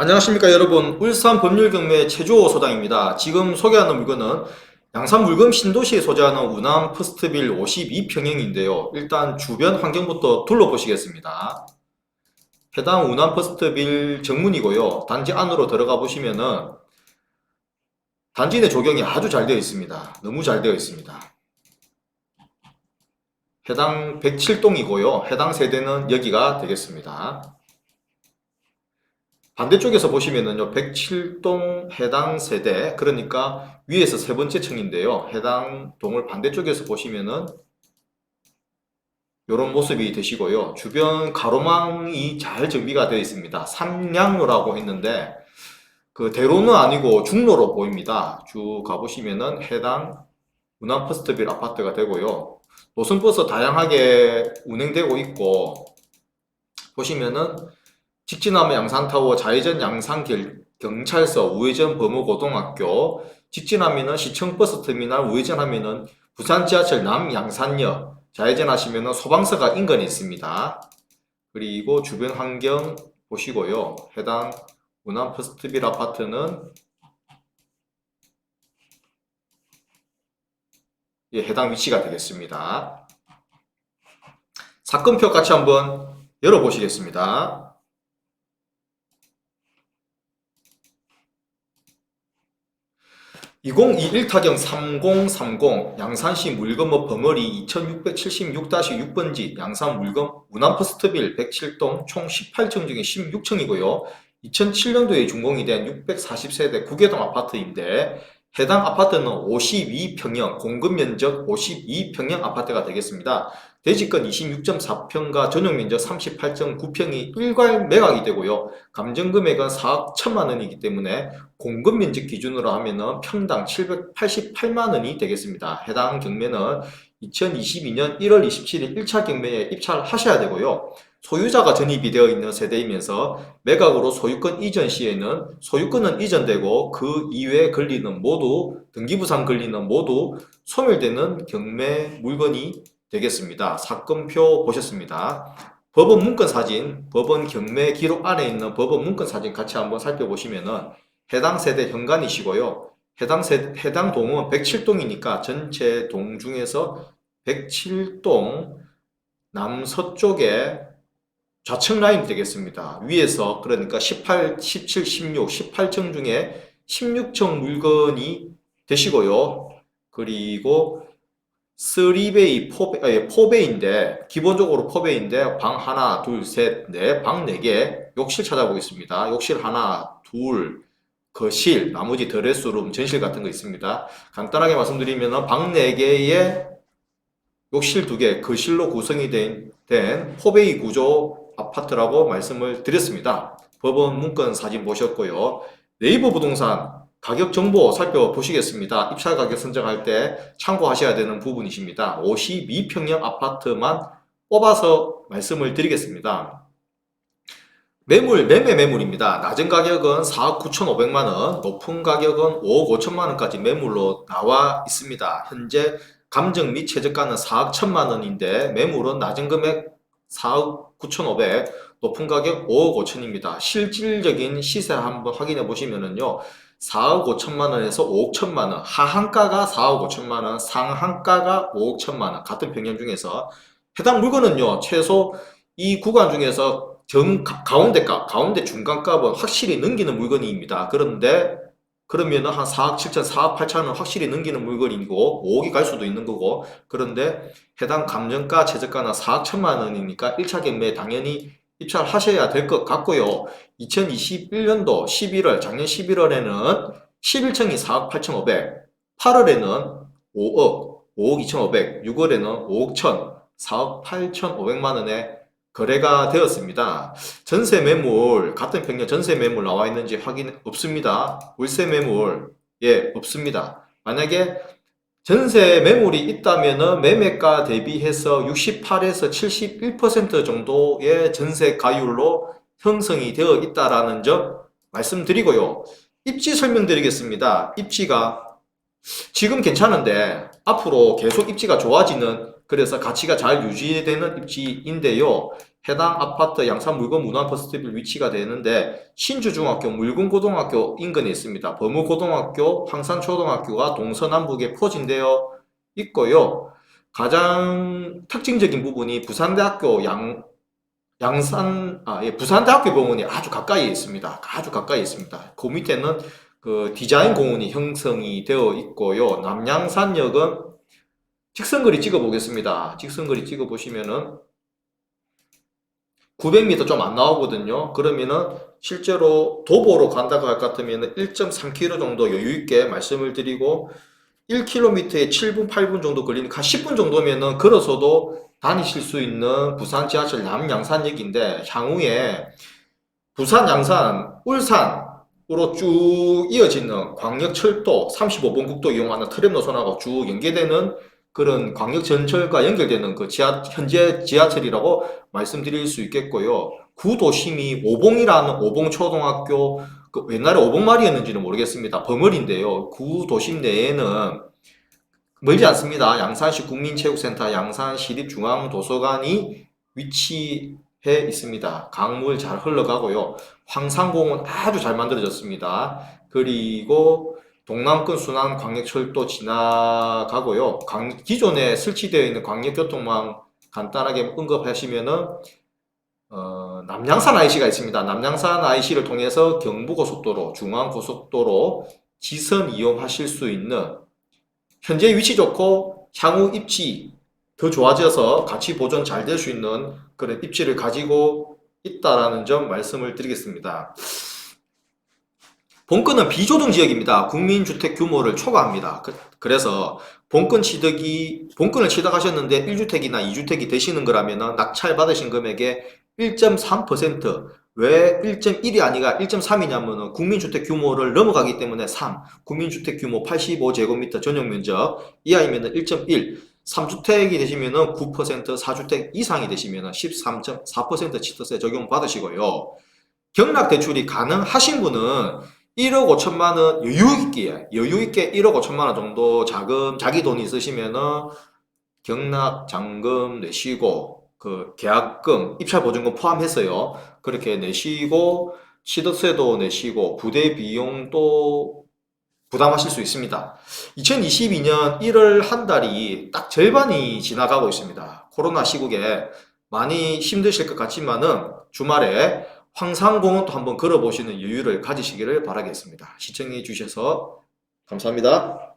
안녕하십니까 여러분 울산 법률경매 최주호 소장입니다. 지금 소개하는 물건은 양산 물금 신도시에 소재하는 우남 퍼스트빌 52평형인데요. 일단 주변 환경부터 둘러보시겠습니다. 해당 우남 퍼스트빌 정문이고요. 단지 안으로 들어가 보시면은 단지 내 조경이 아주 잘 되어 있습니다. 너무 잘 되어 있습니다. 해당 107동이고요. 해당 세대는 여기가 되겠습니다. 반대쪽에서 보시면은요, 107동 해당 세대, 그러니까 위에서 세 번째 층인데요. 해당 동을 반대쪽에서 보시면은 이런 모습이 되시고요. 주변 가로망이 잘 정비가 되어 있습니다. 삼량로라고 했는데 그 대로는 아니고 중로로 보입니다. 쭉 가보시면은 해당 운암 퍼스트빌 아파트가 되고요. 노선버스 다양하게 운행되고 있고 보시면은 직진하면 양산타워, 좌회전 양산 길- 경찰서, 우회전 범어고등학교, 직진하면은 시청버스 터미널, 우회전하면은 부산 지하철 남양산역, 좌회전하시면은 소방서가 인근에 있습니다. 그리고 주변 환경 보시고요. 해당 운암 퍼스트빌 아파트는 예, 해당 위치가 되겠습니다. 사건표 같이 한번 열어보시겠습니다. 2021 타경 3030 양산시 물건업 벙어리 2676-6번지 양산 물건 우남 퍼스트빌 107동 총 18층 중에 16층이고요. 2007년도에 준공이 된 640세대 구개동 아파트인데 해당 아파트는 52평형 공급 면적 52평형 아파트가 되겠습니다. 대지권 26.4평과 전용 면적 38.9평이 일괄 매각이 되고요. 감정 금액은 4억 1천만 원이기 때문에 공급 면적 기준으로 하면은 평당 788만 원이 되겠습니다. 해당 경매는 2022년 1월 27일 1차 경매에 입찰 하셔야 되고요. 소유자가 전입이 되어 있는 세대이면서 매각으로 소유권 이전 시에는 소유권은 이전되고 그 이외에 권리는 모두 등기부상 권리는 모두 소멸되는 경매 물건이 되겠습니다. 사건표 보셨습니다. 법원 문건 사진, 법원 경매 기록 안에 있는 법원 문건 사진 같이 한번 살펴보시면은 해당 세대 현관이시고요. 해당 세, 해당 동은 107동이니까 전체 동 중에서 107동 남서쪽에 좌측 라인 되겠습니다. 위에서 그러니까 18, 17, 16, 18층 중에 16층 물건이 되시고요. 그리고 3베이, 4베이, 아니, 4베이인데, 기본적으로 4베이인데, 방 하나, 둘, 셋, 넷, 방 4개, 욕실 찾아보겠습니다. 욕실 하나, 둘, 거실, 나머지 드레스룸, 전실 같은 거 있습니다. 간단하게 말씀드리면, 방 4개에 욕실 2개, 거실로 구성이 된, 된 4베이 구조 아파트라고 말씀을 드렸습니다. 법원 문건 사진 보셨고요. 네이버 부동산 가격 정보 살펴보시겠습니다. 입찰 가격 선정할 때 참고하셔야 되는 부분이십니다. 52평형 아파트만 뽑아서 말씀을 드리겠습니다. 매물, 매매 매물입니다. 낮은 가격은 4억 9,500만 원, 높은 가격은 5억 5천만 원까지 매물로 나와 있습니다. 현재 감정 및 최저가는 4억 1천만 원인데 매물은 낮은 금액 4억 9,500, 높은 가격 5억 5천입니다. 실질적인 시세 한번 확인해 보시면은요. 4억 5천만 원에서 5억 1천만 원, 하한가가 4억 5천만 원, 상한가가 5억 1천만 원, 같은 평형 중에서 해당 물건은요, 최소 이 구간 중에서 정 가- 가운데 값, 가운데 중간 값은 확실히 넘기는 물건입니다. 그런데 그러면 한 4억 7천, 4억 8천은 확실히 넘기는 물건이고 5억이 갈 수도 있는 거고 그런데 해당 감정가, 최저가는 4억 1천만 원이니까 1차 경매에 당연히 입찰 하셔야 될 것 같고요. 2021년도 11월, 작년 11월에는 11층이 4억 8,500, 8월에는 5억, 5억 2,500, 6월에는 5억 1천, 4억 8,500만 원에 거래가 되었습니다. 전세 매물, 같은 평년 전세 매물 나와 있는지 확인 없습니다. 월세 매물, 예, 없습니다. 만약에 전세 매물이 있다면은 매매가 대비해서 68에서 71% 정도의 전세 가율로 형성이 되어 있다라는 점 말씀드리고요. 입지 설명드리겠습니다. 입지가 지금 괜찮은데 앞으로 계속 입지가 좋아지는 그래서 가치가 잘 유지되는 입지인데요. 해당 아파트 양산 물건 문화 버스터빌 위치가 되는데 신주중학교, 물군고등학교 인근에 있습니다. 범우고등학교, 황산초등학교가 동서남북에 포진되어 있고요. 가장 특징적인 부분이 부산대학교 양 양산 아 예, 부산대학교 공원이 아주 가까이에 있습니다. 아주 가까이에 있습니다. 그 밑에는 그 디자인 공원이 형성이 되어 있고요. 남양산역은 직선거리 찍어 보겠습니다. 직선거리 찍어 보시면은 900m 좀 안 나오거든요. 그러면은 실제로 도보로 간다고 할 것 같으면 1.3km 정도 여유 있게 말씀을 드리고 1km에 7분, 8분 정도 걸리니까 한 10분 정도면은 걸어서도 다니실 수 있는 부산 지하철 남양산역인데 향후에 부산, 양산, 울산으로 쭉 이어지는 광역철도 35번 국도 이용하는 트램 노선하고 쭉 연계되는 그런 광역 전철과 연결되는 그 지하, 현재 지하철이라고 말씀드릴 수 있겠고요. 구도심이 오봉이라는 오봉초등학교, 그 옛날에 오봉말이었는지는 모르겠습니다. 버물인데요. 구도심 내에는 멀지 않습니다. 양산시 국민체육센터 양산시립중앙도서관이 위치해 있습니다. 강물 잘 흘러가고요. 황산공원 아주 잘 만들어졌습니다. 그리고 동남권 순환 광역철도 지나가고요. 광- 기존에 설치되어 있는 광역교통망 간단하게 언급하시면은 어, 남양산 IC가 있습니다. 남양산 IC를 통해서 경부고속도로, 중앙고속도로 지선 이용하실 수 있는 현재 위치 좋고 향후 입지 더 좋아져서 가치 보존 잘 될 수 있는 그런 입지를 가지고 있다라는 점 말씀을 드리겠습니다. 본건은 비조정 지역입니다. 국민주택 규모를 초과합니다. 그, 래서 본건 취득이 본건을 취득하셨는데 1주택이나 2주택이 되시는 거라면 낙찰 받으신 금액의 1.3%왜 1.1이 아니라 1.3이냐면은 국민주택 규모를 넘어가기 때문에 3, 국민주택 규모 85제곱미터 전용 면적 이하이면은 1.1, 3주택이 되시면은 9%, 4주택 이상이 되시면은 13.4% 취득세 적용 받으시고요. 경락 대출이 가능하신 분은 1억 5천만 원 여유 있게 여유 있게 1억 5천만 원 정도 자금 자기 돈이 있으시면은 경락 잔금 내시고 그 계약금 입찰 보증금 포함해서요 그렇게 내시고 취득세도 내시고 부대 비용도 부담하실 수 있습니다. 2022년 1월 한 달이 딱 절반이 지나가고 있습니다. 코로나 시국에 많이 힘드실 것 같지만은 주말에 황산공원도 한번 걸어보시는 여유를 가지시기를 바라겠습니다. 시청해 주셔서 감사합니다.